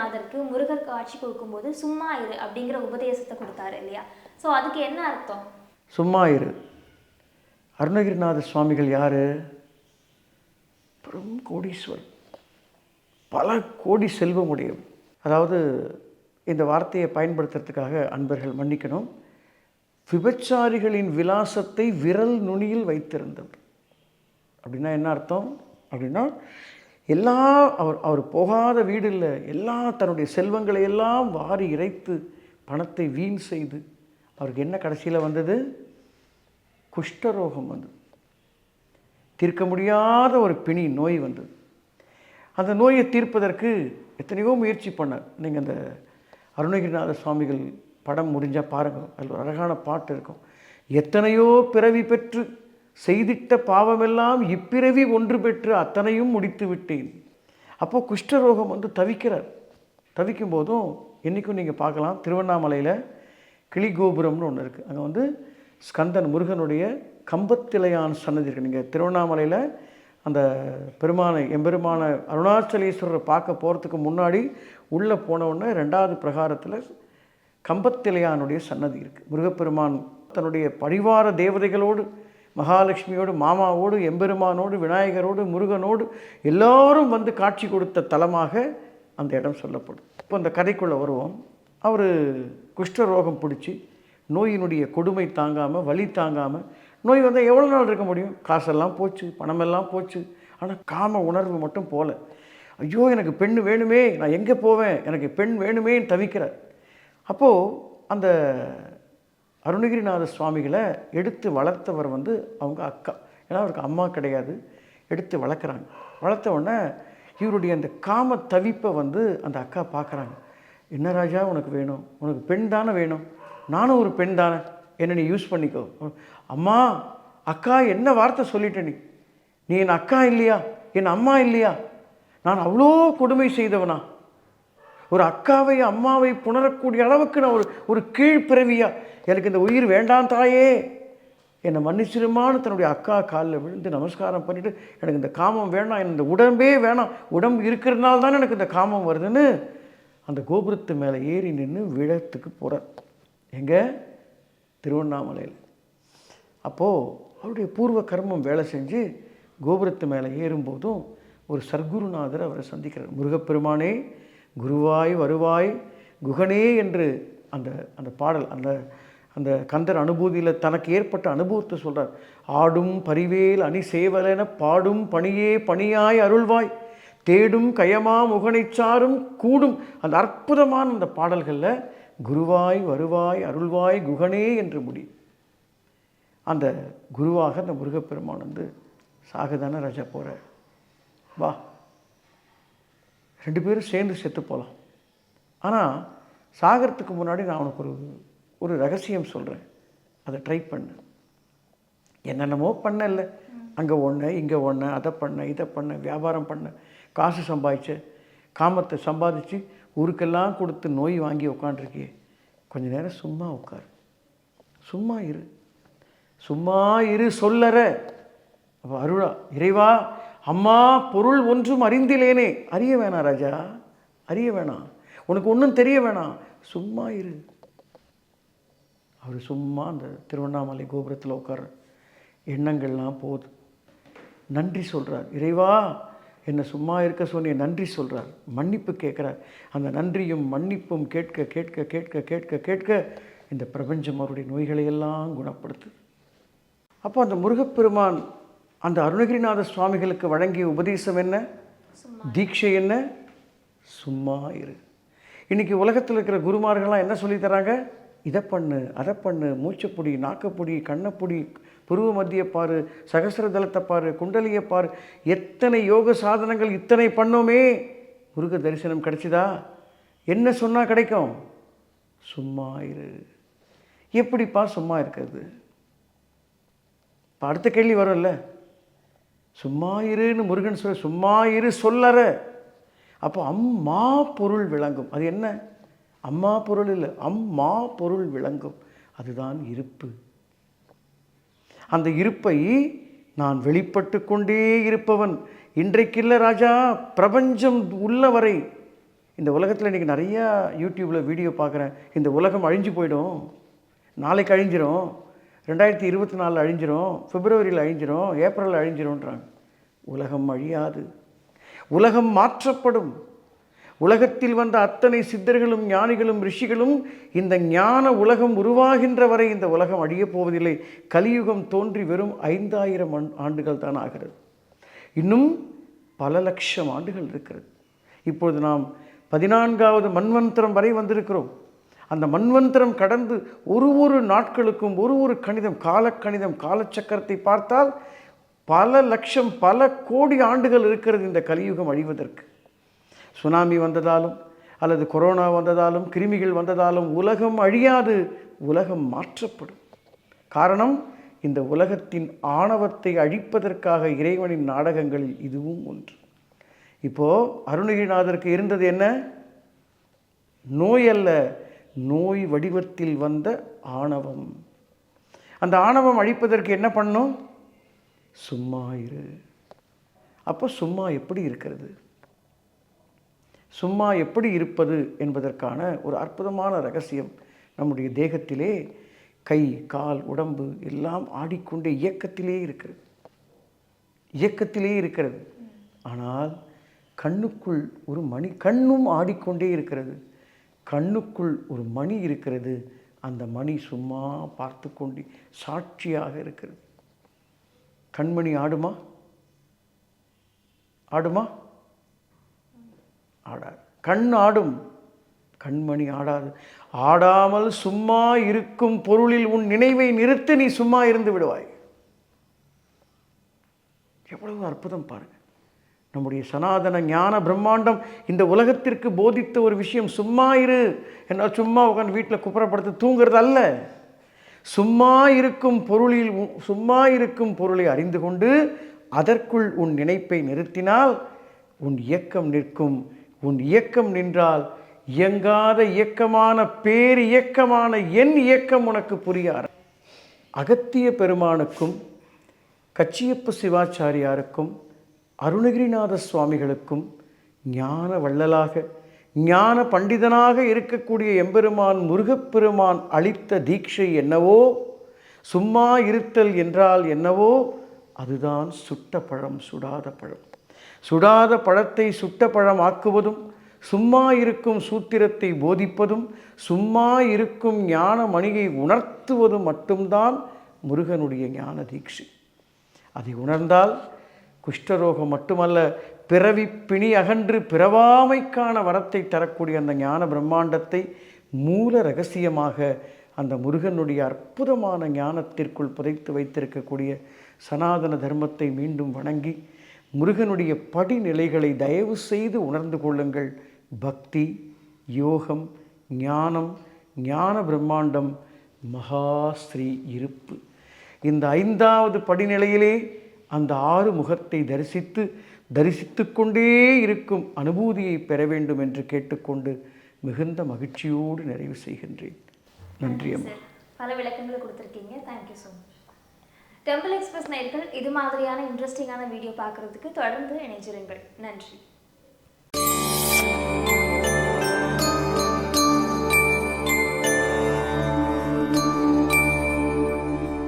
அருணகிரிநாதருக்கு முருகர் காட்சி கொடுக்கும்போது சும்மா இரு அப்படிங்கிற உபதேசத்தை கொடுத்தாரு இல்லையா? ஸோ அதுக்கு என்ன அர்த்தம்? சும்மா இரு. அருணகிரிநாத சுவாமிகள் யார்? பெரும் கோடீஸ்வரர் பல கோடி செல்வம் உடையவர் அதாவது இந்த வார்த்தையை பயன்படுத்துறதுக்காக அன்பர்கள் மன்னிக்கணும். விபச்சாரிகளின் விலாசத்தை விரல் நுனியில் வைத்திருந்தவர் அப்படின்னா என்ன அர்த்தம்? அப்படின்னா எல்லா அவர் அவர் போகாத வீடு இல்லை எல்லா தன்னுடைய செல்வங்களை எல்லாம் வாரி இறைத்து பணத்தை வீண் செய்து அவருக்கு என்ன கடைசியில் வந்தது? குஷ்டரோகம் வந்தது. தீர்க்க முடியாத ஒரு பிணி நோய் வந்தது. அந்த நோயை தீர்ப்பதற்கு எத்தனையோ முயற்சி பண்ணார். நீங்கள் அந்த அருணகிரிநாத சுவாமிகள் படம் முடிஞ்சால் பாருங்கள் அதில் ஒரு அழகான பாட்டு இருக்கும். எத்தனையோ பிறவி பெற்று செய்திட்ட பாவமெல்லாம் இப்பிறவி ஒன்று பெற்று அத்தனையும் முடித்து விட்டேன். அப்போது குஷ்டரோகம் வந்து தவிக்கிறார். தவிக்கும் போதும் என்றைக்கும் நீங்கள் பார்க்கலாம். திருவண்ணாமலையில் கிளிகோபுரம்னு ஒன்று இருக்குது அங்கே வந்து ஸ்கந்தன் முருகனுடைய கம்பத்திலையான் சன்னதி இருக்குது நீங்கள் திருவண்ணாமலையில் அந்த பெருமானை எம்பெருமான அருணாச்சலேஸ்வரரை பார்க்க போகிறதுக்கு முன்னாடி உள்ளே போனவுடனே ரெண்டாவது பிரகாரத்தில் கம்பத்திலையானுடைய சன்னதி இருக்குது முருகப்பெருமான் தன்னுடைய பரிவார தேவதைகளோடு மகாலட்சுமியோடு மாமாவோடு எம்பெருமானோடு விநாயகரோடு முருகனோடு எல்லாரும் வந்து காட்சி கொடுத்த தலமாக அந்த இடம் சொல்லப்படும். இப்போ அந்த கதைக்குள்ளே வருவோம். அவர் குஷ்டரோகம் பிடிச்சி நோயினுடைய கொடுமை தாங்காமல் வலி தாங்காமல் நோய் வந்தால் எவ்வளோ நாள் இருக்க முடியும்? காசெல்லாம் போச்சு பணமெல்லாம் போச்சு. ஆனால் காம உணர்வு மட்டும் போகல ஐயோ எனக்கு பெண் வேணுமே நான் எங்கே போவேன்? எனக்கு பெண் வேணுமேன்னு தவிக்கிறார். அப்போது அந்த அருணகிரிநாத சுவாமிகளை எடுத்து வளர்த்தவர் வந்து அவங்க அக்கா. ஏன்னா அவருக்கு அம்மா கிடையாது. எடுத்து வளர்க்குறாங்க. வளர்த்த உடனே இவருடைய அந்த காம தவிப்பை வந்து அந்த அக்கா பார்க்குறாங்க. என்ன ராஜா உனக்கு வேணும்? உனக்கு பெண் தானே வேணும்? நானும் ஒரு பெண் தானே? என்ன நீ யூஸ் பண்ணிக்கோ. அம்மா அக்கா என்ன வார்த்தை சொல்லிட்ட நீ? நீ என் அக்கா இல்லையா? என் அம்மா இல்லையா? நான் அவ்வளோ கொடுமை செய்தவனா? ஒரு அக்காவை அம்மாவை புணரக்கூடிய அளவுக்கு நான் ஒரு ஒரு கீழ்ப்பிறவியா? எனக்கு இந்த உயிர் வேண்டாம் தாயே. என்னை மன்னிச்சிருமான்னு தன்னுடைய அக்கா காலில் விழுந்து நமஸ்காரம் பண்ணிவிட்டு எனக்கு இந்த காமம் வேணாம் எனக்கு இந்த உடம்பே வேணாம் உடம்பு இருக்கிறதுனால தான் எனக்கு இந்த காமம் வருதுன்னு அந்த கோபுரத்து மேலே ஏறி நின்று விழத்துக்கு போகிறார் எங்கே? திருவண்ணாமலையில். அப்போது அவருடைய பூர்வ கர்மம் வேலை செஞ்சு கோபுரத்து மேலே ஏறும்போதும் ஒரு சர்க்குருநாதர் அவரை சந்திக்கிறார். முருகப்பெருமானே குருவாய் வருவாய் குகனே என்று அந்த அந்த பாடல் அந்த அந்த கந்தர் அனுபூதியில் தனக்கு ஏற்பட்ட அனுபவத்தை சொல்கிறார் ஆடும் பரிவேல் அணி சேவலென பாடும் பணியே பணியாய் அருள்வாய். தேடும் கயமா முகனைச்சாரும் கூடும். அந்த அற்புதமான அந்த பாடல்களில் குருவாய் வருவாய் அருள்வாய் குகனே என்று முடி. அந்த குருவாக அந்த முருகப்பெருமான் வந்து சாகுதான ராஜா போகிற வா. ரெண்டு பேரும் சேர்ந்து செத்து போகலாம் ஆனால் சாகிறதுக்கு முன்னாடி நான் உனக்கு ஒரு ஒரு ரகசியம் சொல்கிறேன் அதை ட்ரை பண்ணு. என்னென்னமோ பண்ணல. அங்கே ஒன்று இங்கே ஒன்று அதை பண்ண இதை பண்ண வியாபாரம் பண்ண. காசு சம்பாதிச்சு காமத்தை சம்பாதிச்சு ஊருக்கெல்லாம் கொடுத்து நோய் வாங்கி உட்காண்டிருக்கியே கொஞ்ச நேரம் சும்மா உட்காரு. சும்மா இரு. சும்மா இரு சொல்லற. அப்போ அருளா இறைவா அம்மா பொருள் ஒன்றும் அறிந்திலேனே. அறிய வேணாம் ராஜா. அறிய வேணாம். உனக்கு ஒன்றும் தெரிய வேணாம். சும்மா இரு. அவர் சும்மா அந்த திருவண்ணாமலை கோபுரத்தில் உட்கார எண்ணங்கள்லாம் போகுது நன்றி சொல்கிறார் இறைவா என்னை சும்மா இருக்க சொன்னிய நன்றி சொல்கிறார் மன்னிப்பு கேட்குறார். அந்த நன்றியும் மன்னிப்பும் கேட்க கேட்க கேட்க கேட்க கேட்க இந்த பிரபஞ்சம் அவருடைய நோய்களை எல்லாம் குணப்படுத்துது அப்போ அந்த முருகப்பெருமான் அந்த அருணகிரிநாத சுவாமிகளுக்கு வழங்கிய உபதேசம் என்ன? தீட்சை என்ன? சும்மா இரு. இன்னைக்கு உலகத்தில் இருக்கிற குருமார்கள்லாம் என்ன சொல்லித் தராங்க? இதை பண்ணு அதை பண்ணு மூச்சுப்பொடி நாக்கப்பொடி கண்ணப்பொடி புருவ மத்திய பாரு சகசிரதலத்தை பாரு குண்டலியை பாரு எத்தனை யோக சாதனங்கள் இத்தனை பண்ணோமே? முருக தரிசனம் கிடைச்சிதா? என்ன சொன்னால் கிடைக்கும்? சும்மா இரு. எப்படிப்பா சும்மா இருக்கிறது? இப்போ அடுத்த கேள்வி வரும்ல. சும்மா இருன்னு முருகன் சொல்ல சும்மா இரு சொல்லற. அப்போ அம்மா பொருள் விளங்கும். அது என்ன? அம்மா பொருள் இல்லை அம்மா பொருள் விளங்கும். அதுதான் இருப்பு. அந்த இருப்பை நான் வெளிப்பட்டு கொண்டே இருப்பவன். இன்றைக்கில்ல ராஜா பிரபஞ்சம் உள்ளவரை. இந்த உலகத்தில் இன்றைக்கி நிறையா யூடியூப்பில் வீடியோ பார்க்குறேன். இந்த உலகம் அழிஞ்சு போயிடும். நாளைக்கு அழிஞ்சிரும். ரெண்டாயிரத்தி இருபத்தி நாலில் அழிஞ்சிரும். பிப்ரவரியில் அழிஞ்சிரும். ஏப்ரலில் அழிஞ்சிரும்ன்றாங்க. உலகம் அழியாது. உலகம் மாற்றப்படும். உலகத்தில் வந்த அத்தனை சித்தர்களும் ஞானிகளும் ரிஷிகளும் இந்த ஞான உலகம் உருவாகின்ற வரை இந்த உலகம் அழியப் போவதில்லை. கலியுகம் தோன்றி வெறும் ஐந்தாயிரம் ஆண்டுகள் தான் ஆகிறது. இன்னும் பல லட்சம் ஆண்டுகள் இருக்கிறது. இப்பொழுது நாம் பதினான்காவது மன்வந்தரம் வரை வந்திருக்கிறோம். அந்த மன்வந்தரம் கடந்து ஒரு ஒரு நாட்களுக்கும் ஒரு ஒரு கணிதம் காலக்கணிதம் காலச்சக்கரத்தை பார்த்தால் பல லட்சம் பல கோடி ஆண்டுகள் இருக்கிறது இந்த கலியுகம் அழிவதற்கு. சுனாமி வந்ததாலும் அல்லது கொரோனா வந்ததாலும் கிருமிகள் வந்ததாலும் உலகம் அழியாது உலகம் மாற்றப்படும். காரணம் இந்த உலகத்தின் ஆணவத்தை அழிப்பதற்காக இறைவனின் நாடகங்களில் இதுவும் ஒன்று. இப்போது அருணகிரிநாதருக்கு இருந்தது என்ன? நோய் அல்ல நோய் வடிவத்தில் வந்த ஆணவம். அந்த ஆணவம் அழிப்பதற்கு என்ன பண்ணும்? சும்மா இரு. அப்போ சும்மா எப்படி இருக்கிறது? சும்மா எப்படி இருப்பது என்பதற்கான ஒரு அற்புதமான ரகசியம் நம்முடைய தேகத்திலே கை கால் உடம்பு எல்லாம் ஆடிக்கொண்டே இயக்கத்திலே இருக்கிறது. இயக்கத்திலே இருக்கிறது. ஆனால் கண்ணுக்குள் ஒரு மணி கண்ணும் ஆடிக்கொண்டே இருக்கிறது. கண்ணுக்குள் ஒரு மணி இருக்கிறது. அந்த மணி சும்மா பார்த்து கொண்டு சாட்சியாக இருக்கிறது. கண்மணி ஆடுமா? ஆடுமா? ஆடாது கண் ஆடும். கண்மணி ஆடாது. ஆடாமல் சும்மா இருக்கும் பொருளில் உன் நினைவை நிறுத்தி நீ சும்மா இருந்து விடுவாய். எவ்வளவு அற்புதம் பாருங்க. நம்முடைய சனாதன ஞான பிரம்மாண்டம் இந்த உலகத்திற்கு போதித்த ஒரு விஷயம். சும்மா இரு. என்ன சும்மா உட்காந்து வீட்டில் குப்புறப்படுத்து தூங்குறது அல்ல சும்மா இருக்கும் பொருளில் உ- சும்மா இருக்கும் பொருளை அறிந்து கொண்டு அதற்குள் உன் நினைப்பை நிறுத்தினால் உன் இயக்கம் நிற்கும். உன் இயக்கம் நின்றால் இயங்காத இயக்கமான பேர் இயக்கமான என் இயக்கம் உனக்கு புரியார் அகத்திய பெருமானுக்கும் கச்சியப்ப சிவாச்சாரியாருக்கும் அருணகிரிநாத சுவாமிகளுக்கும் ஞான வள்ளலாக ஞான பண்டிதனாக இருக்கக்கூடிய எம்பெருமான் முருகப்பெருமான் அளித்த தீட்சை என்னவோ சும்மா இருத்தல் என்றால் என்னவோ அதுதான் சுட்ட பழம் சுடாத பழம். சுடாத பழத்தை சுட்ட பழம் ஆக்குவதும் சும்மா இருக்கும் சூத்திரத்தை போதிப்பதும் சும்மா இருக்கும் ஞான மணியை உணர்த்துவதும் மட்டும்தான் முருகனுடைய ஞான தீட்சை. அதை உணர்ந்தால் குஷ்டரோகம் மட்டுமல்ல பிறவி பிணி அகன்று பிறவாமைக்கான வரத்தை தரக்கூடிய அந்த ஞான பிரம்மாண்டத்தை மூல ரகசியமாக அந்த முருகனுடைய அற்புதமான ஞானத்திற்குள் புதைத்து வைத்திருக்கக்கூடிய சனாதன தர்மத்தை மீண்டும் வணங்கி முருகனுடைய படிநிலைகளை தயவு செய்து உணர்ந்து கொள்ளுங்கள். பக்தி யோகம் ஞானம் ஞான பிரம்மாண்டம் மகாஸ்ரீ இருப்பு. இந்த ஐந்தாவது படிநிலையிலே அந்த ஆறு முகத்தை தரிசித்து தரிசித்து கொண்டே இருக்கும் அனுபூதியை பெற வேண்டும் என்று கேட்டுக்கொண்டு மிகுந்த மகிழ்ச்சியோடு நிறைவு செய்கின்றேன். நன்றி அம்மா. பல விளக்கங்களை கொடுத்துருக்கீங்க. Thank you so much temple express நேர்கள் இது மாதிரியான இன்ட்ரெஸ்டிங்கான வீடியோ பார்க்குறதுக்கு தொடர்ந்து இணைஞ்சிருங்கள் நன்றி.